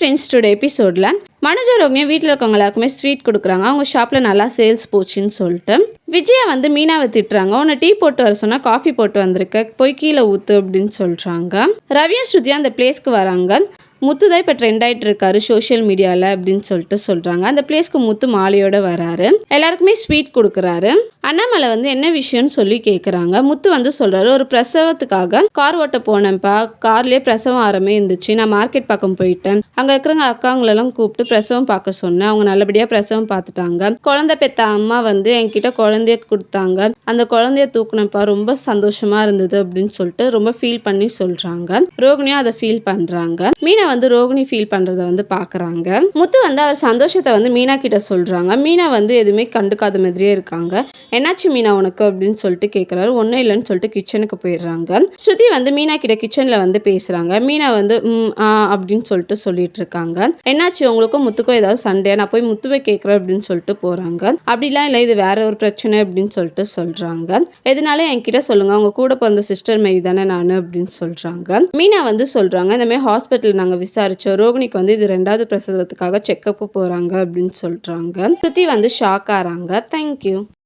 Friends today எபிசோடில் மனுஜ ரோகினி வீட்டில் இருக்கவங்க எல்லாருக்குமே ஸ்வீட் கொடுக்குறாங்க. அவங்க ஷாப்பில் நல்லா சேல்ஸ் போச்சுன்னு சொல்லிட்டு விஜயா வந்து மீனாவை திட்டுறாங்க. உன்னை டீ போட்டு வர சொன்னால் காஃபி போட்டு வந்திருக்க. போய் கீழே ஊற்று அப்படின்னு சொல்கிறாங்க ரவியும் ஸ்ருதியும் அந்த பிளேஸ்க்கு வராங்க. முத்து தான் இப்போ ட்ரெண்ட் ஆகிட்டு இருக்காரு சோஷியல் மீடியாவில் அப்படின்னு சொல்லிட்டு சொல்கிறாங்க அந்த பிளேஸ்க்கு முத்து மாலையோட வராரு. எல்லாருக்குமே ஸ்வீட் கொடுக்குறாரு. அண்ணாமலை வந்து என்ன விஷயம்னு சொல்லி கேட்குறாங்க முத்து வந்து சொல்கிறாரு ஒரு பிரசவத்துக்காக கார் ஓட்ட போனேன்ப்பா. கார்லேயே பிரசவம் ஆரம்பி இருந்துச்சு. நான் மார்க்கெட் பக்கம் போயிட்டேன். அங்கே இருக்கிறவங்க அக்காங்களெல்லாம் கூப்பிட்டு பிரசவம் பார்க்க சொன்னேன். அவங்க நல்லபடியாக பிரசவம் பார்த்துட்டாங்க. குழந்தை பெத்த அம்மா வந்து என்கிட்ட குழந்தைய கொடுத்தாங்க. அந்த குழந்தைய தூக்குனப்பா. ரொம்ப சந்தோஷமா இருந்தது அப்படின்னு சொல்லிட்டு ரொம்ப ஃபீல் பண்ணி சொல்கிறாங்க ரோகிணியும் அதை ஃபீல் பண்ணுறாங்க மீனா வந்து ரோகிணி ஃபீல் பண்ணுறத வந்து பார்க்குறாங்க முத்து வந்து அவர் சந்தோஷத்தை வந்து மீனா கிட்ட சொல்கிறாங்க மீனா வந்து எதுவுமே கண்டுக்காத மாதிரியே இருக்காங்க. என்னாச்சு மீனா உனக்கு? அப்படின்னு சொல்லிட்டு கேட்குறாரு ஒன்றும் இல்லைன்னு சொல்லிட்டு கிச்சனுக்கு போயிடுறாங்க. ஸ்ருதி வந்து மீனா கிட்ட கிச்சனில் வந்து பேசுகிறாங்க மீனா வந்து ஆ அப்படின்னு சொல்லிட்டு சொல்லிட்டு இருக்காங்க. என்னாச்சு? உங்களுக்கும் முத்துக்கும் ஏதாவது சண்டே நான் போய் முத்துவை கேட்குறேன் அப்படின்னு சொல்லிட்டு போகிறாங்க அப்படிலாம் இல்லை. இது வேற ஒரு பிரச்சனை அப்படின்னு சொல்லிட்டு சொல்கிறாங்க எதனால என்கிட்ட சொல்லுங்க. அவங்க கூட பிறந்த சிஸ்டர் மாரி தானே நான் அப்படின்னு சொல்கிறாங்க மீனா வந்து சொல்கிறாங்க இந்த மாதிரி ஹாஸ்பிட்டல் நாங்கள் விசாரிச்சோம். ரோகிணிக்கு வந்து இது ரெண்டாவது பிரசவத்துக்காக செக்கப்பு போகிறாங்க அப்படின்னு சொல்கிறாங்க ஸ்ருதி வந்து ஷாக் ஆகிறாங்க தேங்க்யூ